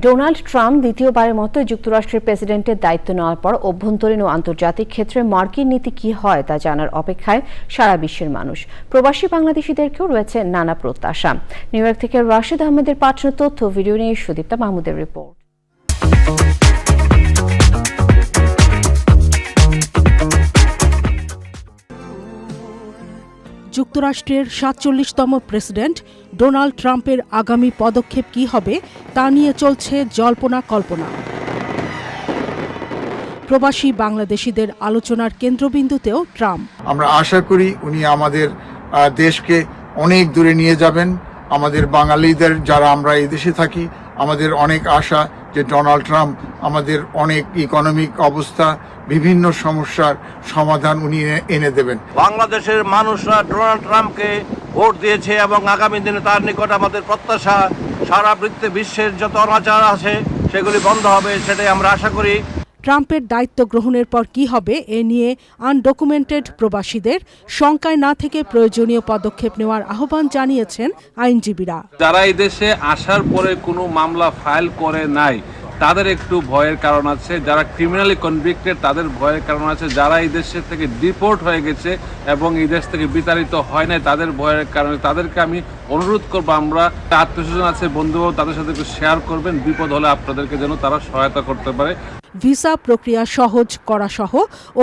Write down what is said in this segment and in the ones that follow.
Donald Trump দ্বিতীয়বারের মতো যুক্তরাষ্ট্রের প্রেসিডেন্টের দায়িত্ব নেওয়ার পর অভ্যন্তরীণ ও আন্তর্জাতিক ক্ষেত্রে মার্কিন নীতি কি হয় তা জানার অপেক্ষায় সারা বিশ্বের মানুষ। প্রবাসী বাংলাদেশিদেরকেও রয়েছে নানা প্রত্যাশা। নিউ ইয়র্ক থেকে রাশিদ আহমেদের পাঠানো তথ্য, ভিডিও নিয়ে সুদীপ্তা মাহমুদের রিপোর্ট। যুক্তরাষ্ট্রের সাতচল্লিশতম প্রেসিডেন্ট ডোনাল্ড ট্রাম্পের আগামী পদক্ষেপ কী হবে তা নিয়ে চলছে জল্পনা কল্পনা। প্রবাসী বাংলাদেশিদের আলোচনার কেন্দ্রবিন্দুতেও ট্রাম্প। আমরা আশা করি উনি আমাদের দেশকে অনেক দূরে নিয়ে যাবেন। আমাদের বাঙালিদের, যারা আমরা এই দেশে থাকি আমাদের অনেক আশা যে ডোনাল্ড ট্রাম্প আমাদের অনেক ইকোনমিক অবস্থা, বিভিন্ন সমস্যার সমাধান উনি এনে- দেবেন। বাংলাদেশের মানুষরা ডোনাল্ড ট্রাম্পকে ভোট দিয়েছে এবং আগামী দিনে তার নিকট আমাদের প্রত্যাশা, সারা বৃত্তে বিশ্বের যত অনাচার আছে, সেগুলি বন্ধ হবে, সেটাই আমরা আশা করি। ট্রাম্পের দায়িত্ব গ্রহণের পর কি হবে এ নিয়ে আনডকুমেন্টেড প্রবাসীদের শঙ্কায় না থেকে প্রয়োজনীয় পদক্ষেপ নেওয়ার আহ্বান জানিয়েছেন আইনজীবীরা। যারা এই দেশে আসার পরে কোনো মামলা ফাইল করে নাই, তাদের একটু ভয়ের কারণ আছে। যারা ক্রিমিনালি কনভিক্টেড তাদের ভয়ের কারণ আছে। যারা এই দেশের থেকে ডিপোর্ট হয়ে গেছে এবং এই দেশ থেকে বিতাড়িত হয় নাই, তাদের ভয়ের কারণে তাদেরকে আমি অনুরোধ করব, আমরা আত্মীয়স্বজন আছে বন্ধু তাদের সাথে একটু শেয়ার করবেন। বিপদ হলে আপনাদেরকে যেন তারা সহায়তা করতে পারে। ভিসা প্রক্রিয়া সহজ করা সহ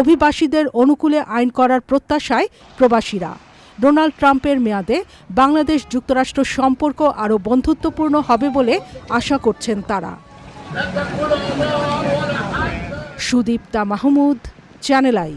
অভিবাসীদের অনুকূলে আইন করার প্রত্যাশায় প্রবাসীরা। ডোনাল্ড ট্রাম্পের মেয়াদে বাংলাদেশ যুক্তরাষ্ট্র সম্পর্ক আরও বন্ধুত্বপূর্ণ হবে বলে আশা করছেন তারা। Sudipta Mahmud, channel I.